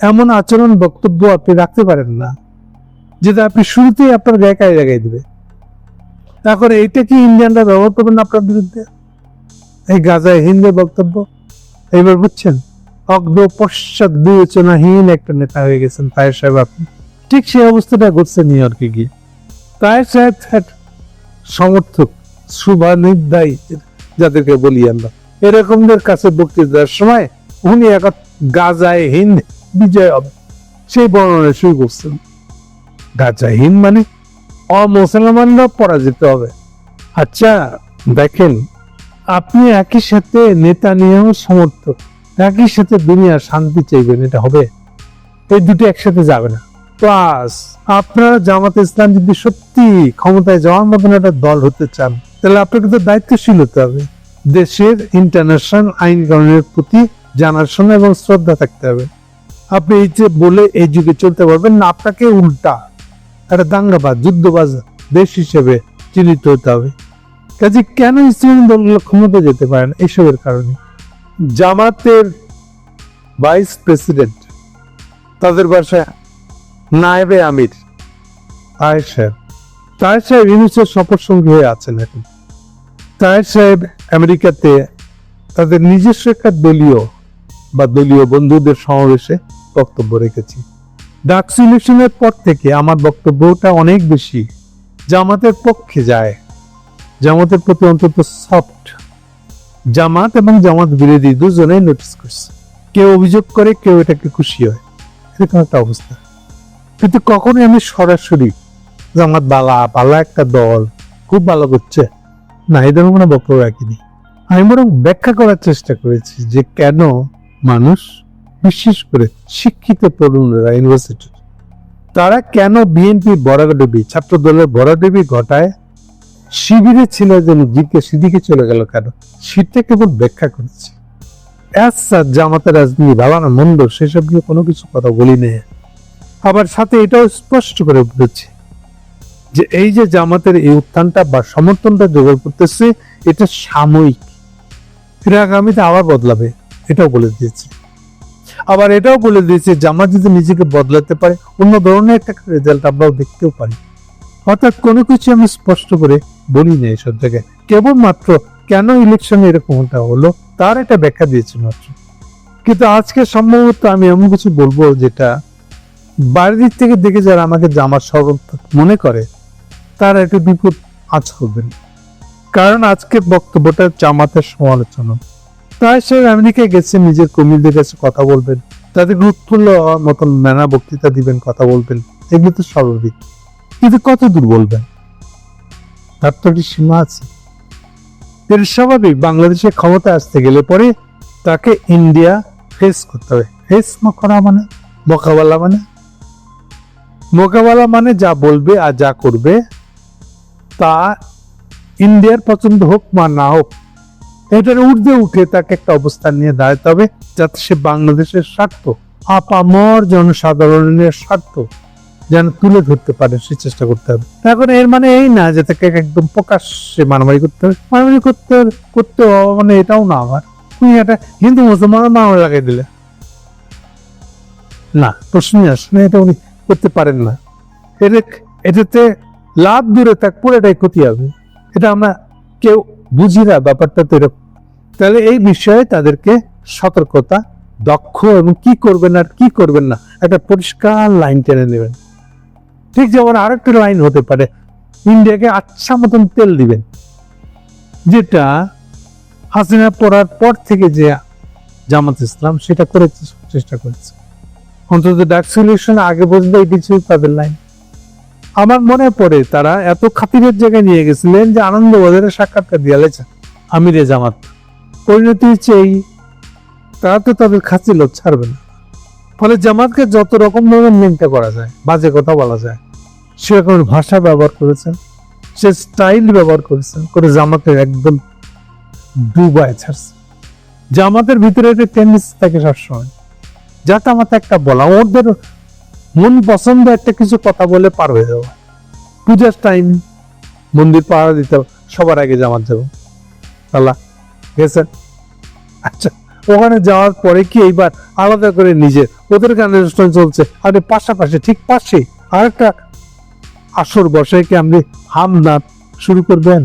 এমন আচরণ বক্তব্য আপনি রাখতে পারেন না, যেটা আপনি শুরুতেই আপনার গায়ে গায়ে লাগাই দেবে। তারপরে এটা কি ইন্ডিয়ানরা ব্যবহার করবেন আপনার বিরুদ্ধে? এই গাজায় হিন্দের বক্তব্য? এইবার বুঝছেন? অগ্ন পশ্চাৎ বিবেচনাহীন একটা নেতা হয়ে গেছেন তায়ের সাহেব আপনি। ঠিক সেই অবস্থাটা ঘটছে নিউ ইয়র্কে গিয়ে। তায়ের সাহেব সমর্থক শুভানির্দায়ী যাদেরকে বলি আমরা। এরকমদের কাছে বক্তৃতা দেওয়ার সময় উনি এক গাজায় হিন্দ বিজয় হবে। সেই বর্ণনা শুরু করছেন। গাজায় হিন্দ মানে অমুসলমানরা পরাজিত হবে। আচ্ছা দেখেন, আপনি একই সাথে নেতা নিয়েও সমর্থক, একই সাথে দুনিয়া শান্তি চাইবেন, এটা হবে। এই দুটো একসাথে যাবে না। প্লাস আপনারা জামাত ইসলাম যদি সত্যি ক্ষমতায় যাওয়ার মতন একটা দল হতে চান, তাহলে আপনাকে তো দায়িত্বশীল হতে হবে। দেশের ইন্টারন্যাশনাল আইন কানুনের প্রতি জানার শোনা এবং শ্রদ্ধা থাকতে হবে। আপনি এই যে বলে এই যুগে চলতে পারবেন না, আপনাকে উল্টা একটা দাঙ্গাবাজ, যুদ্ধবাজ দেশ হিসেবে চিহ্নিত হতে হবে। কাজে কেন ইসলামী দলগুলো ক্ষমতা যেতে পারে না? এইসবের কারণে। জামাতের ভাইস প্রেসিডেন্ট, তাদের বাসায় নায়েবে আমির। তাহের সাহেব। তাহের সাহেব ইউনিসেফ সফর সঙ্গী হয়ে আছেন এখন। তাহের সাহেব আমেরিকাতে তাদের নিজস্ব একটা দলীয় বা দলীয় বন্ধুদের সমাবেশে বক্তব্য রেখেছি। ডাকস ইলেকশনের পর থেকে আমার বক্তব্যটা অনেক বেশি জামাতের পক্ষে যায়। জামাতের প্রতি অন্তত সফট জামাত এবং জামাত বিরোধী দুজনেই নোটিস করছে। কেউ অভিযোগ করে, কেউ এটাকে খুশি হয়। এরকম একটা অবস্থা। কিন্তু কখনোই আমি সরাসরি জামাত বালা বালা একটা দল খুব ভালো করছে, না, এদের কোনো বক্তব্য রাখিনি। আমি বরং ব্যাখ্যা করার চেষ্টা করেছি যে কেন মানুষ বিশেষ করে শিক্ষিত তরুণরা ইউনিভার্সিটি তারা কেন বিএনপি বরাডবি ছাত্র দলের বরাডবি ঘটায়? শিবিরে ছিল যেন দিকে সেদিকে চলে গেল কেন? সেটা কেবল ব্যাখ্যা করেছে। অ্যাজ জামাতের রাজনীতি ভালো মন্দ, সেসব নিয়ে কোনো কিছু কথা বলি নেই। আবার সাথে এটাও স্পষ্ট করে বলেছি যে এই যে জামাতের এই উত্থানটা বা সমর্থনটা জোগাড় করতেছে, এটা সাময়িক। এটা আগামীতে আবার বদলাবে, এটাও বলে দিয়েছে। আবার এটাও বলে দিয়েছে জামাত যদি নিজেকে বদলাতে পারে, অন্য ধরনের একটা রেজাল্ট আমরাও দেখতেও পারি। অর্থাৎ কোনো কিছু আমি স্পষ্ট করে বলি না এইসব জায়গায়। কেবলমাত্র কেন ইলেকশনে এরকমটা হলো, তার একটা ব্যাখ্যা দিয়েছি মাত্র। কিন্তু আজকে সম্ভবত আমি এমন কিছু বলব যেটা বাইরের দিক থেকে দেখে যারা আমাকে জামার সমর্থক মনে করে, তারা একটু বিপদ আজ করবেন কারণ আজকের বক্তব্যটা জামাতের সমালোচনা। সে আমেরিকায় গেছে, নিজের কর্মীদের কাছে কথা বলবেন। তাদের হওয়ার মতন নানা বক্তৃতা দিবেন, কথা বলবেন। এগুলো তো স্বাভাবিক। কিন্তু কত দূর বলবেন? তার তো একটি সীমা আছে। এর স্বাভাবিক বাংলাদেশে ক্ষমতা আসতে গেলে পরে তাকে ইন্ডিয়া ফেস করতে হবে। ফেস করা মানে? মোকাবেলা মানে? মোকাবেলা মানে যা বলবে আর যা করবে, তা ইন্ডিয়ার পছন্দ হোক বা না হোক এটার ঊর্ধ্বে উঠে তাকে একটা অবস্থান নিয়ে দাঁড়াতে হবে যাতে সে বাংলাদেশের স্বার্থ, আপামর জনসাধারণের স্বার্থ যেন তুলে ধরতে পারে, সে চেষ্টা করতে হবে। এখন এর মানে এই না যে তাকে একদম প্রকাশ্যে মারামারি করতে হবে। মারামারি করতে করতে মানে এটাও না আমার তুমি একটা হিন্দু মুসলমানের মারামারি লাগাই দিলে। না প্রশ্নই আসে না এটা উনি করতে পারেন না। এটা এটাতে লাভ দূরে থাক, পুরোটাই ক্ষতি হবে। এটা আমরা কেউ বুঝি না ব্যাপারটা তো এরকম। তাহলে এই বিষয়ে তাদেরকে সতর্কতা, দক্ষ এবং কি করবেন আর কি করবেন না, একটা পরিষ্কার লাইন টেনে নেবেন। ঠিক যেমন আরেকটা লাইন হতে পারে, ইন্ডিয়াকে আচ্ছা মতন তেল দিবেন। যেটা হাসিনা পড়ার পর থেকে যে জামাত ইসলাম সেটা করে চেষ্টা করেছে। অন্তত ডাক সলিউশন আগে পর্যন্ত এই কিছু তাদের লাইন আমার মনে পড়ে তারা এত খাতিরের জায়গায় নিয়ে গেছিলেন যে আনন্দ বাজারে সাক্ষাৎকার দিয়ালেছে আমিরে জামাত, পরিণতি এই। তারা তো তাদের খাচ্ছিল ছাড়বে না। ফলে জামাতকে যত রকম ভাবে মেনটা করা যায়, বাজে কথা বলা যায়, সেরকম ভাষা ব্যবহার করেছেন, সে স্টাইল ব্যবহার করেছেন, করে জামাতের একদম ডুবায় ছাড়ছে। জামাতের ভিতরে একটা টেন্ডেন্সি থাকে সবসময়, যাতে আমার একটা বলা ওদের মন পছন্দ একটা কিছু কথা বলে পার হয়ে যাওয়া পূজার টাইম মন্দির পাহারা দিতে সবার আগে জামাত যাব। আল্লাহ গেছেন আচ্ছা ওখানে যাওয়ার পরে কি এইবার আলাদা করে নিজে ওদের গানের অনুষ্ঠান চলছে, আর পাশাপাশি, ঠিক পাশে আরেকটা আসর বসে কি আপনি হাম নাচ শুরু করবেন?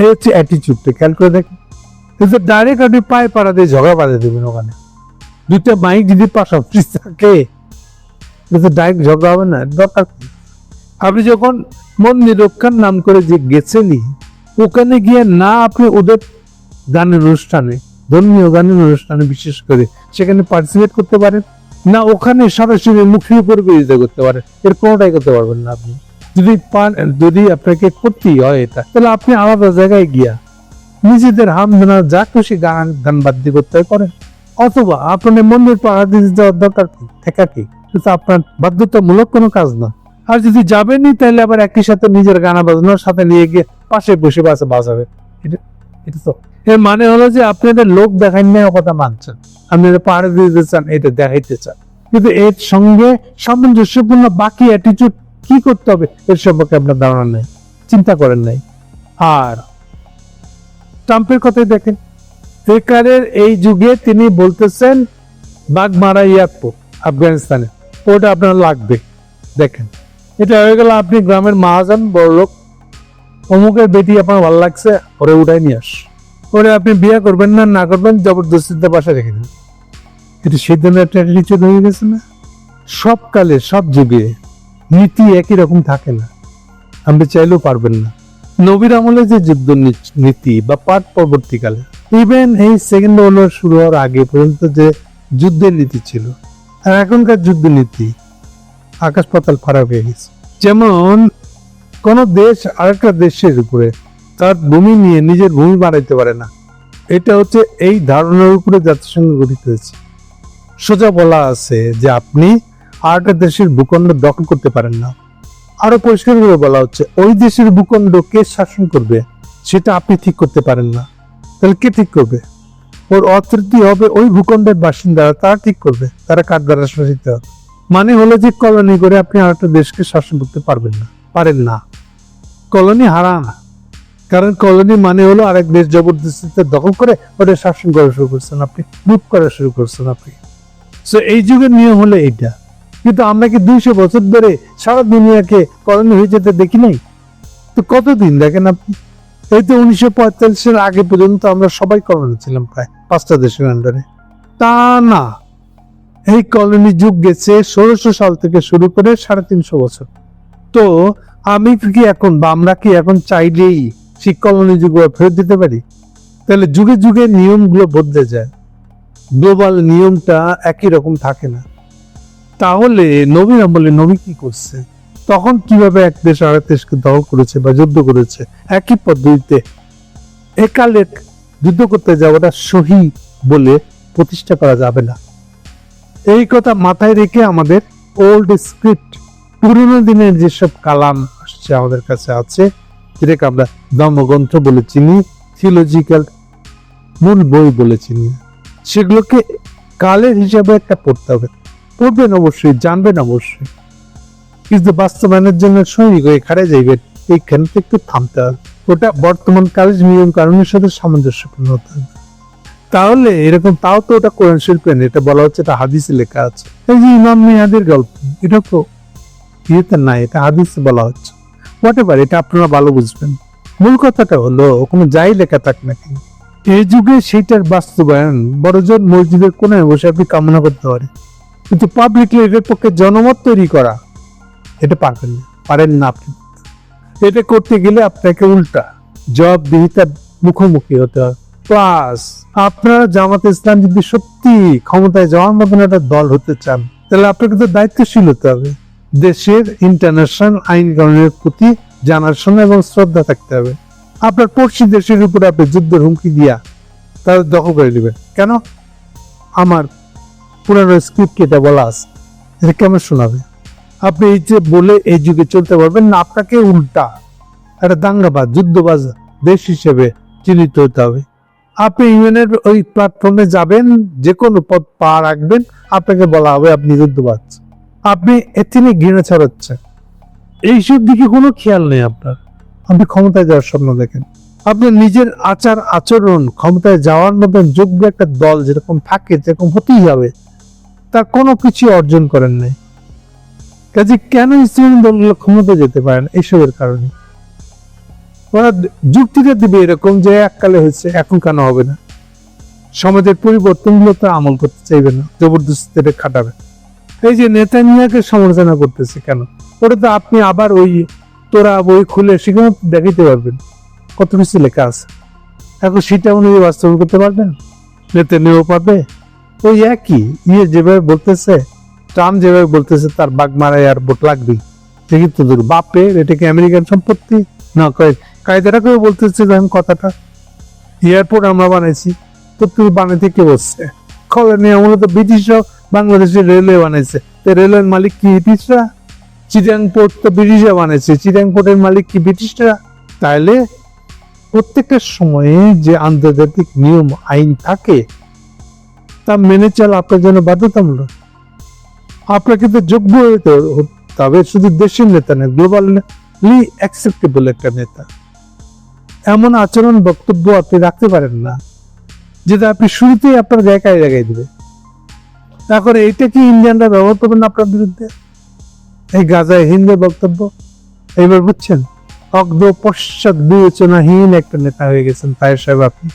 এই হচ্ছে অ্যাটিচিউডটা খেয়াল করে দেখেন। কিন্তু ডাইরেক্ট আপনি পায়ে পাড়া দিয়ে ঝগড়া বাঁধে দেবেন ওখানে। দুইটা মাইক যদি পাশাপাশি থাকে ডাইরেক্ট ঝগড়া হবে না, দরকার আপনি যখন মন্দির রক্ষার নাম করে যে গেছেনই, ওখানে গিয়ে না আপনি ওদের গানের অনুষ্ঠানে, ধর্মীয় গানের অনুষ্ঠানে বিশেষ করে, সেখানে পার্টিসিপেট করতে পারেন, না ওখানে সরাসরি মুখের উপর বিরোধিতা করতে পারেন, এর কোনোটাই করতে পারবেন না আপনি। যদি যদি আপনাকে করতেই হয় এটা, তাহলে আপনি আলাদা জায়গায় গিয়া নিজেদের হাম হামদানা যা খুশি গান গান বাদ্য করতে করেন অথবা আপনার মন্দির পাহাড় দিতে যাওয়ার দরকার কি? একা কি কিন্তু আপনার বাধ্যতামূলক কোনো কাজ না। আর যদি যাবেনই, তাহলে আবার একই সাথে নিজের গানা বাজানোর সাথে নিয়ে গিয়ে পাশে বসে বাসে বাজাবে। এটা তো এর মানে হলো যে আপনি এটা লোক দেখান না কথা মানছেন। আপনি এটা পাহাড়ে দিতে চান, এটা দেখাইতে চান। কিন্তু এর সঙ্গে সামঞ্জস্যপূর্ণ বাকি অ্যাটিটিউড কি করতে হবে, এর সম্পর্কে আপনার ধারণা নেই, চিন্তা করেন নাই। আর ট্রাম্পের কথাই দেখেন বেকারের এই যুগে তিনি বলতেছেন, বাঘ মারা ইয়াকপো আফগানিস্তানে। ওটা আপনার লাগবে। দেখেন, এটা হয়ে গেল আপনি গ্রামের মহাজন বড় লোক অমুকের বেটি আপনার ভালো লাগছে, ওরে উঠাই নিয়ে আস। ওরে আপনি বিয়ে করবেন না না করবেন, জবরদস্তিতে বাসা রেখে দিন। এটা সেই ধরনের একটা attitude হয়ে গেছে না? সব কালে, সব যুগে নীতি একই রকম থাকে না। আপনি চাইলেও পারবেন না। নবীর আমলে যে যুদ্ধ নীতি বা পাঠ পরবর্তীকালে ইভেন এই সেকেন্ড ওয়ার্ল্ড শুরু হওয়ার আগে পর্যন্ত যে যুদ্ধের নীতি ছিল আর এখনকার যুদ্ধ নীতি আকাশ পাতাল ফারাক হয়ে গেছে। যেমন কোন দেশ আরেকটা দেশের উপরে তার ভূমি নিয়ে নিজের ভূমি বানাইতে পারে না। এটা হচ্ছে এই ধারণার উপরে জাতিসংঘ গঠিত হয়েছে। সোজা বলা আছে যে আপনি আরেকটা দেশের ভূখণ্ড দখল করতে পারেন না। আরও পরিষ্কার করে বলা হচ্ছে, ওই দেশের ভূখণ্ড কে শাসন করবে সেটা আপনি ঠিক করতে পারেন না। তাহলে কে ঠিক করবে? ওর অথরিটি হবে ওই ভূখণ্ডের বাসিন্দারা তারা ঠিক করবে। তারা কার দ্বারা শাসিত। হবে মানে হলো যে কলোনি করে আপনি আর একটা দেশকে শাসন করতে পারবেন না। পারেন না। কলোনি হারাম কারণ কলোনি মানে হলো আরেক দেশ জবরদস্তিতে দখল করে ওটা শাসন করা শুরু করছেন আপনি, লুট করা শুরু করছেন আপনি। সো এই যুগের নিয়ম হলো এইটা। কিন্তু আমরা কি দুইশো বছর ধরে সারা দুনিয়াকে কলোনি হয়ে যেতে দেখি নাই? তো কতদিন দেখেন আপনি? এই তো উনিশশো পঁয়তাল্লিশের আগে পর্যন্ত আমরা সবাই কলোনি ছিলাম প্রায়। পাঁচটা দেশের আন্ডারে তা না। এই কলোনি যুগ গেছে ষোলোশো সাল থেকে শুরু করে সাড়ে তিনশো বছর। তো আমি কি এখন বা আমরা কি এখন চাইলেই সেই কলোনি যুগ ফেরত দিতে পারি? তাহলে যুগে যুগে নিয়মগুলো বদলে যায়। গ্লোবাল নিয়মটা একই রকম থাকে না। তাহলে নবীন আমলে নবী কি করছে? তখন কীভাবে এক দেশ আরেক দেশকে দখল করেছে বা যুদ্ধ করেছে? একই পদ্ধতিতে একালে যুদ্ধ করতে যাওয়াটা সহি বলে প্রতিষ্ঠা করা যাবে না। এই কথা মাথায় রেখে আমাদের ওল্ড স্ক্রিপ্ট পুরোনো দিনের যেসব কালাম আসছে আমাদের কাছে আছে, যেটাকে আমরা ধর্মগ্রন্থ বলে চিনি থিওলজিক্যাল মূল বই বলে চিনি, সেগুলোকে কালের হিসাবে একটা পড়তে হবে। পড়বেন অবশ্যই, জানবেন অবশ্যই। কিন্তু বাস্তবায়নের জন্য সৈনিক হয়ে খাড়ে যাইবেন। এইখানে একটু থামতে হবে। ওটা বর্তমান কালের নিয়ম কারণের সাথে সামঞ্জস্যপূর্ণ হতে হবে তাহলে এরকম তাও তো ওটা কোরআন শিল্পে এটা বলা হচ্ছে এটা হাদিসে লেখা আছে। এই যে ইমাম মেয়াদের গল্প, এটা তো ইয়েতে নাই, এটা হাদিসে বলা হচ্ছে। হোয়াট এভার এটা আপনারা ভালো বুঝবেন। মূল কথাটা হলো, ওখানে যাই লেখা থাক না কেন, এই যুগে সেইটার বাস্তবায়ন বড়জন মসজিদের কোনায় বসে আপনি কামনা করতে পারে কিন্তু পাবলিকলি এটার পক্ষে জনমত তৈরি করা, এটা পারবেন না, পারেন না আপনি। এটা করতে গেলে আপনাকে উল্টা জবাবদিহিতার মুখোমুখি হতে হবে প্লাস আপনারা জামাত ইসলাম যদি সত্যি ক্ষমতায় যাওয়ার মতন একটা দল হতে চান, তাহলে আপনাকে তো দায়িত্বশীল হতে হবে। দেশের ইন্টারন্যাশনাল আইন কানুনের প্রতি জানার শোনা এবং শ্রদ্ধা থাকতে হবে। আপনার পড়শি দেশের উপরে আপনি যুদ্ধের হুমকি দিয়া তাদের দখল করে নেবেন। কেন? আমার পুরানো স্ক্রিপ্ট এটা বলা আছে। এটা কেমন শোনাবে? আপনি এই যে বলে এই যুগে চলতে পারবেন না, আপনাকে উল্টা একটা দাঙ্গাবাজ, যুদ্ধবাজ দেশ হিসেবে চিহ্নিত হতে হবে। আপনি ইউএনের ওই প্ল্যাটফর্মে যাবেন যে কোনো পদ পা রাখবেন, আপনাকে বলা হবে আপনি যুদ্ধবাজ। আপনি এথিনে ঘৃণা ছড়াচ্ছেন। এইসব দিকে কোনো খেয়াল নেই আপনার। আপনি ক্ষমতায় যাওয়ার স্বপ্ন দেখেন। আপনার নিজের আচার আচরণ ক্ষমতায় যাওয়ার মতন যোগ্য একটা দল যেরকম থাকে, যেরকম হতেই হবে, তার কোনো কিছু অর্জন করেন নাই। কাজে কেন ইসলামী দলগুলো ক্ষমতা যেতে পারে না? এইসবের কারণে। ওরা যুক্তিটা দিবে এরকম যে এককালে হয়েছে, এখন কেন হবে না? সমাজের পরিবর্তনগুলো তো আমল করতে চাইবে না জবরদস্তি খাটাবে। এই যে নেতানিয়াকে সমালোচনা করতেছে কেন? ওটা তো আপনি আবার ওই তোরা বই খুলে সেখানে দেখাইতে পারবেন। কত কিছু লেখা আছে। এখন সেটা অনুযায়ী বাস্তবায়ন করতে পারবেন? নেতানিয়াও পাবে ওই একই ইয়ে যেভাবে বলতেছে ট্রাম্প যেভাবে বলতেছে, তার বাঘ মারায় আর ভোট লাগবেই দেখি তো দূর, বাপের, এটা কি আমেরিকান সম্পত্তি? না, কয়, কায়দাটা করে বলতেছে দেখেন কথাটা। এয়ারপোর্ট আমরা বানাইছি, তো তুই বানাইতে কে বসছে? খবর নেই আমরা তো ব্রিটিশরাও বাংলাদেশের রেলওয়ে বানাইছে। তো রেলওয়ের মালিক কি ব্রিটিশরা? চিটাং পোর্ট তো ব্রিটিশরা বানাইছে, চিটাং পোর্টের মালিক কি ব্রিটিশরা? তাইলে প্রত্যেকটা সময়ে যে আন্তর্জাতিক নিয়ম, আইন থাকে, তা মেনে চলা আপনার জন্য বাধ্যতামূলক। আপনাকে তো যোগ্য হতে তবে শুধু দেশের নেতা না গ্লোবালি অ্যাকসেপ্টেবল একটা নেতা। এমন আচরণ বক্তব্য আপনি রাখতে পারেন না, যেটা আপনি শুরুতেই আপনার জায়গায় জায়গায় দেবে। এখন এইটা কি ইন্ডিয়ানরা ব্যবহার করবেন আপনার বিরুদ্ধে? এই গাজায় হিন্দের বক্তব্য? এবার বুঝছেন? অগ্ধ পশ্চাৎ বিবেচনাহীন একটা নেতা হয়ে গেছেন তাই সাহেব আপনি।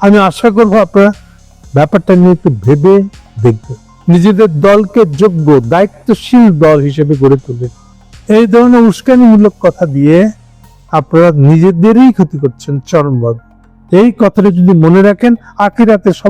আমি আশা করব আপনারা ব্যাপারটা নিয়ে একটু ভেবে দেখবেন। নিজেদের দলকে যোগ্য, দায়িত্বশীল দল হিসেবে গড়ে তোলে। এই ধরনের উস্কানিমূলক কথা দিয়ে আপনারা নিজেদেরই ক্ষতি করছেন চরমভাবে এই কথাটা যদি মনে রাখেন, আখিরাতে সবাই